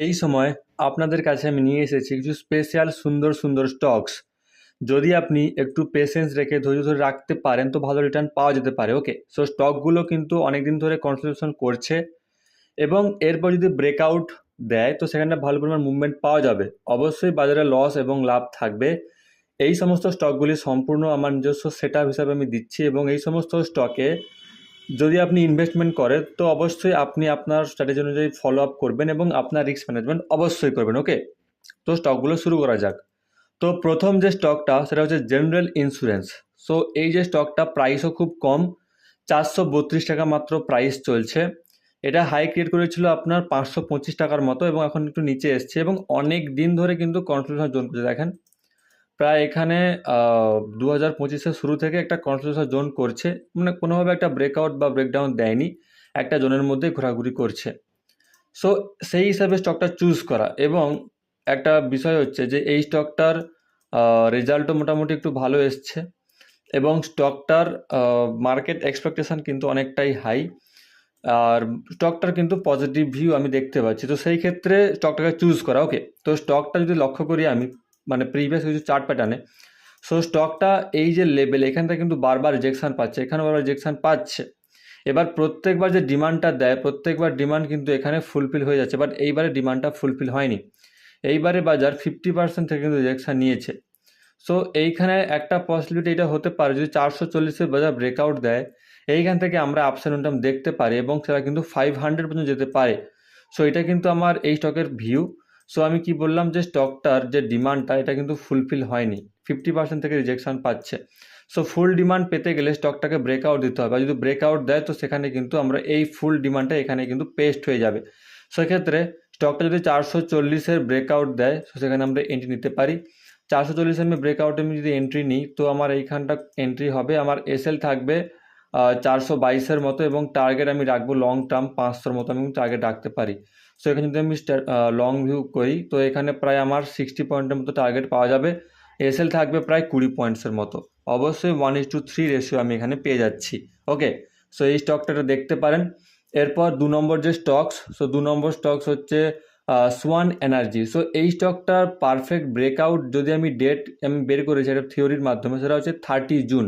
এই সময় আপনাদের কাছে আমি নিয়ে এসেছি কিছু স্পেশাল সুন্দর সুন্দর স্টকস যদি আপনি একটু পেশেন্স রেখে ধৈর্য ধরে রাখতে পারেন, তো ভালো রিটার্ন পাওয়া যেতে পারে ওকে সো স্টকগুলো কিন্তু অনেক দিন ধরে কনসেন্ট্রেশন করছে এবং এরপর যদি ব্রেকআউট দেয়, তো সেখানে ভালো পরিমাণ মুভমেন্ট পাওয়া যাবে। অবশ্যই বাজারে লস এবং লাভ থাকবে। এই সমস্ত স্টকগুলি সম্পূর্ণ আমার নিজস্ব সেট হিসাবে আমি দিচ্ছি এবং এই সমস্ত স্টকে যদি আপনি ইনভেস্টমেন্ট করেন তো অবশ্যই আপনি আপনার স্ট্র্যাটেজি অনুযায়ী ফলো আপ করবেন এবং আপনার রিস্ক ম্যানেজমেন্ট অবশ্যই করবেন ওকে তো স্টকগুলো শুরু করা যাক। তো প্রথম যে স্টকটা সেটা হচ্ছে জেনারেল ইন্স্যুরেন্স সো এই যে স্টকটা প্রাইসও খুব কম, চারশো বত্রিশ টাকা মাত্র প্রাইস চলছে। এটা হাই ক্রিয়েট করেছিল আপনার পাঁচশো পঁচিশ টাকার মতো এবং এখন একটু নিচে এসছে এবং অনেক দিন ধরে কিন্তু কনফিউশন জোন করছে দেখেন। প্রায় এখানে দু হাজার পঁচিশের শুরু থেকে একটা কনফিউশন জোন করছে। মানে কোনোভাবে একটা ব্রেকআউট বা ব্রেকডাউন দেয়নি। একটা জোনের মধ্যে ঘোরাঘুরি করছে। সো সেই হিসাবে স্টকটা চুজ করা এবং একটা বিষয় হচ্ছে যে এই স্টকটার রেজাল্টও মোটামুটি একটু ভালো এসছে এবং স্টকটার মার্কেট এক্সপেকটেশন কিন্তু অনেকটাই হাই আর স্টকটার কিন্তু পজিটিভ ভিউ আমি দেখতে পাচ্ছি। তো সেই ক্ষেত্রে স্টকটাকে চুজ করা। ওকে তো স্টকটা যদি লক্ষ্য করি আমি মানে প্রিভিয়াস কিছু চার্ট প্যাটার্নে সো স্টকটা এই যে লেভেল এখান থেকে কিন্তু বারবার রিজেকশান পাচ্ছে, এখানে বারবার রিজেকশান পাচ্ছে। এবার প্রত্যেকবার যে ডিমান্ডটা দেয়, প্রত্যেকবার ডিমান্ড কিন্তু এখানে ফুলফিল হয়ে যাচ্ছে বাট এইবারে ডিমান্ডটা ফুলফিল হয়নি। এইবারে বাজার ফিফটি পার্সেন্ট থেকে কিন্তু রিজেকশান নিয়েছে। সো এইখানে একটা পসিবিলিটি এটা হতে পারে, যদি চারশো চল্লিশের বাজার ব্রেকআউট দেয়, এইখান থেকে আমরা আপসাইড মোমেন্টাম দেখতে পারি এবং সেটা কিন্তু ফাইভ হান্ড্রেড পর্যন্ত যেতে পারে। সো এটা কিন্তু আমার এই স্টকের ভিউ সো আমি কি বললাম যে স্টকটার যে ডিমান্ডটা এটা কিন্তু ফুলফিল হয়নি। ফিফটি পার্সেন্ট থেকে রিজেকশন পাচ্ছে। সো ফুল ডিমান্ড পেতে গেলে স্টকটাকে ব্রেকআউট দিতে হবে। আর যদি ব্রেকআউট দেয়, তো সেখানে কিন্তু আমরা এই ফুল ডিমান্ডটা এখানে কিন্তু পেস্ট হয়ে যাবে। সেক্ষেত্রে স্টকটা যদি চারশো চল্লিশের ব্রেকআউট দেয়, তো সেখানে আমরা এন্ট্রি নিতে পারি। চারশো চল্লিশ আমি ব্রেকআউটে আমি যদি এন্ট্রি নিই, তো আমার এইখানটা এন্ট্রি হবে। আমার এসএল থাকবে চারশো বাইশের মতো এবং টার্গেট আমি রাখব লং টার্ম পাঁচশোর মতো, আমি টার্গেট রাখতে পারি। সো এখানে যদি আমি লং ভিউ করি, তো এখানে প্রায় আমার সিক্সটি পয়েন্টের মতো টার্গেট পাওয়া যাবে। এসএল থাকবে প্রায় কুড়ি পয়েন্টসের মতো। অবশ্যই one is to three ratio আমি এখানে পেয়ে যাচ্ছি। ওকে সো এই স্টকটা দেখতে পারেন। এরপর দু নম্বর যে স্টকস সো দু নম্বর স্টকস হচ্ছে সোয়ান এনার্জি সো এই স্টকটার পারফেক্ট ব্রেকআউট যদি আমি ডেট আমি বের করেছি একটা থিওরির মাধ্যমে, সেটা হচ্ছে থার্টি জুন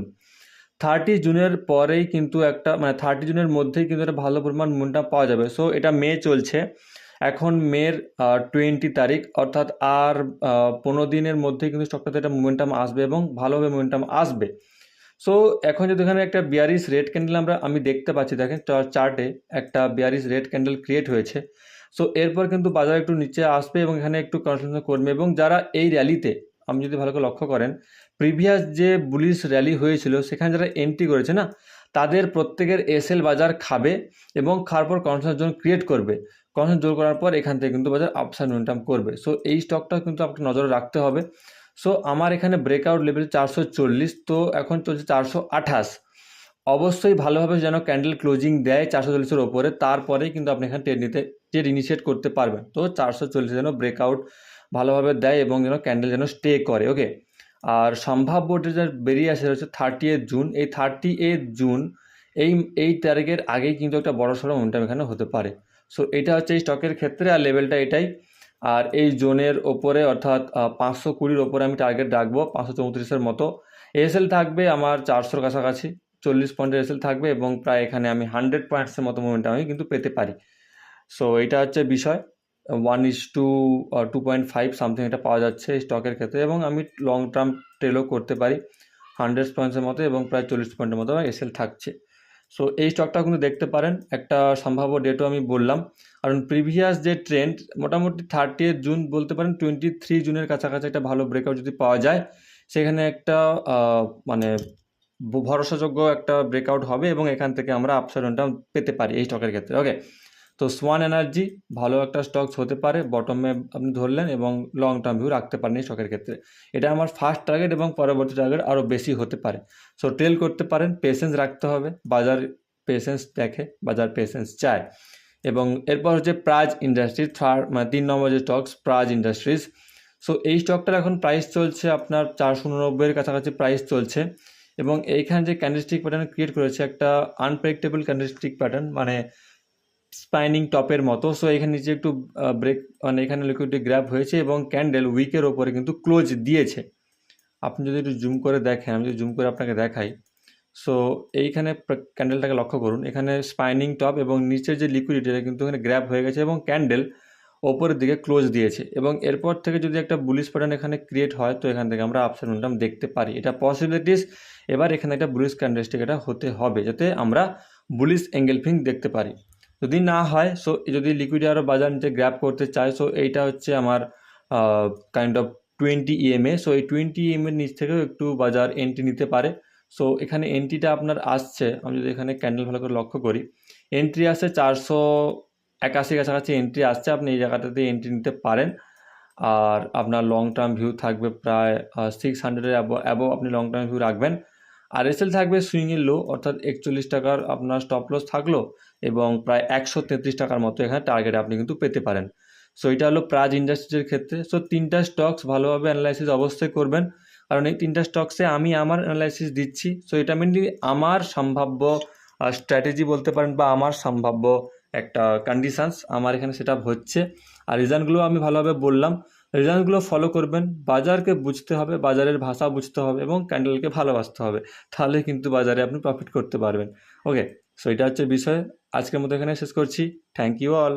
থার্টি জুনের পরেই কিন্তু একটা মানে থার্টি জুনের মধ্যেই কিন্তু একটা ভালো পরিমাণ মুনটা পাওয়া যাবে। সো এটা মে চলছে। এখন মের টোয়েন্টি তারিখ, অর্থাৎ আর পনেরো দিনের মধ্যে কিন্তু স্টকটাতে একটা মোমেন্টাম আসবে এবং ভালোভাবে মোমেন্টাম আসবে। সো এখন যদি এখানে একটা বিয়ারিস রেড ক্যান্ডেল আমরা, আমি দেখতে পাচ্ছি, দেখেন চার্টে একটা বিয়ারিস রেড ক্যান্ডেল ক্রিয়েট হয়েছে। সো এরপর কিন্তু বাজার একটু নিচে আসবে এবং এখানে একটু কনসেন্ট্রেশন করবে এবং যারা এই র্যালিতে আপনি যদি ভালো করে লক্ষ্য করেন প্রিভিয়াস যে বুলিশ র্যালি হয়েছিল, সেখানে যারা এন্ট্রি করেছে না, তাদের প্রত্যেকের এসএল বাজার খাবে এবং খাওয়ার পর কনসেন্ট্রেশন জোন ক্রিয়েট করবে। কনসেন্ট জোর করার পর এখান থেকে কিন্তু বাজার আপসাইড মোমেন্টাম করবে। সো এই স্টকটা কিন্তু আপনাকে নজরে রাখতে হবে। সো আমার এখানে ব্রেকআউট লেভেল চারশো চল্লিশ, তো এখন চলছে চারশো আঠাশ। অবশ্যই ভালোভাবে যেন ক্যান্ডেল ক্লোজিং দেয় চারশো চল্লিশের ওপরে, তারপরেই কিন্তু আপনি এখানে ট্রেড নিতে ট্রেড ইনিশিয়েট করতে পারবেন। তো, চারশো চল্লিশ যেন ব্রেকআউট ভালোভাবে দেয় এবং যেন ক্যান্ডেল যেন স্টে করে ওকে আর সম্ভাব্য যে বেরিয়ে আসে হচ্ছে থার্টি এইট জুন এই থার্টি এইট জুন এই এই তারিখের আগেই কিন্তু একটা বড় সড়ো মোমেন্টাম এখানে হতে পারে। সো এটা হচ্ছে এই স্টকের ক্ষেত্রে আর লেভেলটা এটাই। আর এই জোনের ওপরে অর্থাৎ পাঁচশো কুড়ির ওপরে আমি টার্গেট রাখব, পাঁচশো চৌত্রিশের মতো। এসএল থাকবে আমার চারশোর কাছাকাছি, চল্লিশ পয়েন্টের এসএল থাকবে এবং প্রায় এখানে আমি হান্ড্রেড পয়েন্টসের মতো মোমেন্টাম আমি কিন্তু পেতে পারি। সো এটা হচ্ছে বিষয়। One is to two point five something এটা পাওয়া যাচ্ছে স্টকের ক্ষেত্রে এবং আমি লং টার্ম ট্রেলও করতে পারি হান্ড্রেড পয়েন্টসের মতো এবং প্রায় চল্লিশ পয়েন্টের মতো এসএল থাকছে। সো এই স্টকটা কিন্তু দেখতে পারেন, একটা সম্ভাব্য ডেটও আমি বললাম। কারণ প্রিভিয়াস যে ট্রেন্ড মোটামুটি থার্টি জুন বলতে পারেন টোয়েন্টি থ্রি জুনের কাছাকাছি একটা ভালো ব্রেকআউট যদি পাওয়া যায়, সেখানে একটা মানে ভরসাযোগ্য একটা ব্রেকআউট হবে এবং এখান থেকে আমরা আপসাইডনটা পেতে পারি এই স্টকের ক্ষেত্রে। ওকে তো সোয়ান এনার্জি ভালো একটা স্টকস হতে পারে বটমে আপনি ধরলেন এবং লং টার্ম ভিউ রাখতে পারেন এই স্টকের ক্ষেত্রে। এটা আমার ফার্স্ট টার্গেট এবং পরবর্তী টার্গেট আরও বেশি হতে পারে। সো ট্রেল করতে পারেন পেশেন্স রাখতে হবে, বাজার পেশেন্স দেখে, বাজার পেশেন্স চায়। এবং এরপর হচ্ছে প্রাজ ইন্ডাস্ট্রিজ থার্ড মানে তিন নম্বর যে স্টকস প্রাজ ইন্ডাস্ট্রিজ সো এই স্টকটার এখন প্রাইস চলছে আপনার চারশো উননব্বইয়ের কাছাকাছি প্রাইস চলছে। এবং এইখানে যে ক্যান্ডেলস্টিক প্যাটার্ন ক্রিয়েট করেছে একটা আনপ্রেডিক্টেবল ক্যান্ডেলস্টিক প্যাটার্ন মানে স্পাইনিং টপের মতো। সো এখানে নিচে একটু ব্রেক মানে এখানে লিকুইডটি গ্র্যাপ হয়েছে এবং ক্যান্ডেল উইকের ওপরে কিন্তু ক্লোজ দিয়েছে। আপনি যদি একটু জুম করে দেখেন, আমি যদি জুম করে আপনাকে দেখাই। সো এইখানে ক্যান্ডেলটাকে লক্ষ্য করুন। এখানে স্পাইনিং টপ এবং নিচের যে লিকুইডিটি এটা কিন্তু এখানে গ্র্যাপ হয়ে গেছে এবং ক্যান্ডেল ওপরের দিকে ক্লোজ দিয়েছে। এবং এরপর থেকে যদি একটা বুলিশ প্যাটার্ন এখানে ক্রিয়েট হয়, তো এখান থেকে আমরা আপসাইড মোমেন্টাম দেখতে পারি। এটা পসিবিলিটিস এবার এখানে একটা বুলিশ ক্যান্ডেলস্টিক এটা হতে হবে, যাতে আমরা বুলিশ এঙ্গেলফিং দেখতে পারি। যদি না হয় সো যদি লিকুইড আরও বাজার নিচে গ্র্যাপ করতে চায় সো এইটা হচ্ছে আমার kind of twenty EMA so এই টোয়েন্টি ইএমের নিচ থেকেও একটু বাজার এন্ট্রি নিতে পারে। সো এখানে এন্ট্রিটা আপনার আসছে, আমি যদি এখানে ক্যান্ডেল ভালো করে লক্ষ্য করি এন্ট্রি আসছে চারশো একাশি কাছাকাছি এন্ট্রি আসছে, আপনি এই জায়গাটাতে এন্ট্রি নিতে পারেন। আর আপনার লং টার্ম ভিউ থাকবে প্রায় সিক্স হান্ড্রেডের অ্যাবো আপনি লং টার্ম ভিউ রাখবেন। আর এসএল থাকবে সুইংয়ের লো অর্থাৎ একচল্লিশ টাকার আপনার স্টপ লস থাকল এবং প্রায় একশো তেত্রিশ টাকার মতো এখানে টার্গেট আপনি কিন্তু পেতে পারেন। সো এটা হলো প্রাজ ইন্ডাস্ট্রিজের ক্ষেত্রে। সো তিনটা স্টকস ভালোভাবে অ্যানালাইসিস অবশ্যই করবেন। কারণ এই তিনটা স্টকসে আমি আমার অ্যানালাইসিস দিচ্ছি। সো এটা মেনলি আমার সম্ভাব্য স্ট্র্যাটেজি বলতে পারেন বা আমার সম্ভাব্য একটা কন্ডিশানস আমার এখানে সেটা হচ্ছে। আর রিজনগুলো আমি ভালোভাবে বললাম। রিজনগুলো ফলো করবেন। বাজারকে বুঝতে হবে, বাজারের ভাষা বুঝতে হবে এবং ক্যান্ডেলকে ভালোবাসতে হবে। তাহলে কিন্তু বাজারে আপনি প্রফিট করতে পারবেন। ওকে সো এটা হচ্ছে বিষয়। আজকের মতো এখানে শেষ করছি। Thank you all